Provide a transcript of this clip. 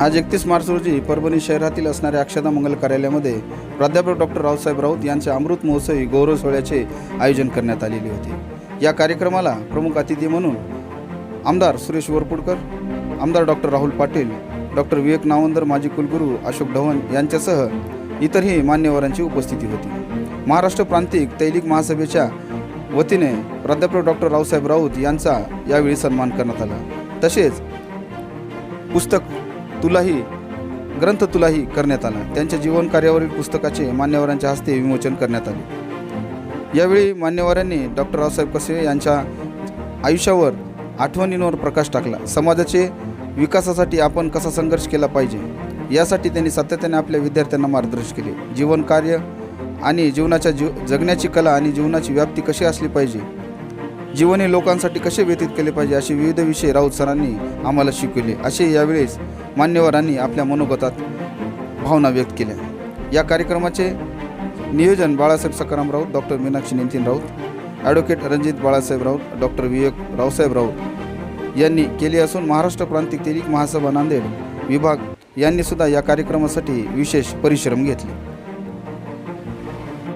आज एकतीस मार्च रोजी परभणी शहरातील असणाऱ्या अक्षता मंगल कार्यालयामध्ये प्राध्यापक डॉक्टर रावसाहेब राऊत यांच्या अमृत महोत्सवी गौरव सोहळ्याचे आयोजन करण्यात आलेले होते. या कार्यक्रमाला प्रमुख अतिथी म्हणून आमदार सुरेश वरपुडकर आमदार डॉक्टर राहुल पाटील डॉक्टर विवेक नावंदर माजी कुलगुरू अशोक ढवण यांच्यासह इतरही मान्यवरांची उपस्थिती होती. महाराष्ट्र प्रांतिक तैलिक महासभेच्या वतीने प्राध्यापक डॉक्टर रावसाहेब राऊत यांचा यावेळी सन्मान करण्यात आला. तसेच पुस्तक तुलाही ग्रंथ तुलाही करण्यात आला. त्यांच्या जीवन कार्यावरील पुस्तकाचे मान्यवरांच्या हस्ते विमोचन करण्यात आले. यावेळी मान्यवरांनी डॉक्टर रावसाहेब कसे यांच्या आयुष्यावर आठवणींवर प्रकाश टाकला. समाजाचे विकासासाठी आपण कसा संघर्ष केला पाहिजे यासाठी त्यांनी सातत्याने आपल्या विद्यार्थ्यांना मार्गदर्शन केले. जीवन कार्य आणि जीवनाच्या जीव जगण्याची कला आणि जीवनाची व्याप्ती कशी असली पाहिजे जीवन हे लोकांसाठी कसे व्यतीत केले पाहिजे असे विविध विषय राऊत सरांनी आम्हाला शिकवले. असे यावेळेस मान्यवरांनी आपल्या मनोगतात भावना व्यक्त केल्या. या कार्यक्रमाचे नियोजन Balasaheb Sakaram Raut doctor Meenakshi Nitin Raut advocate Ranjit Balasaheb Raut doctor Vivek Raosaheb Raut यांनी केले असून महाराष्ट्र प्रांतिक तेलिक महासभा नांदेड विभाग यांनीसुद्धा या कार्यक्रमासाठी विशेष परिश्रम घेतले.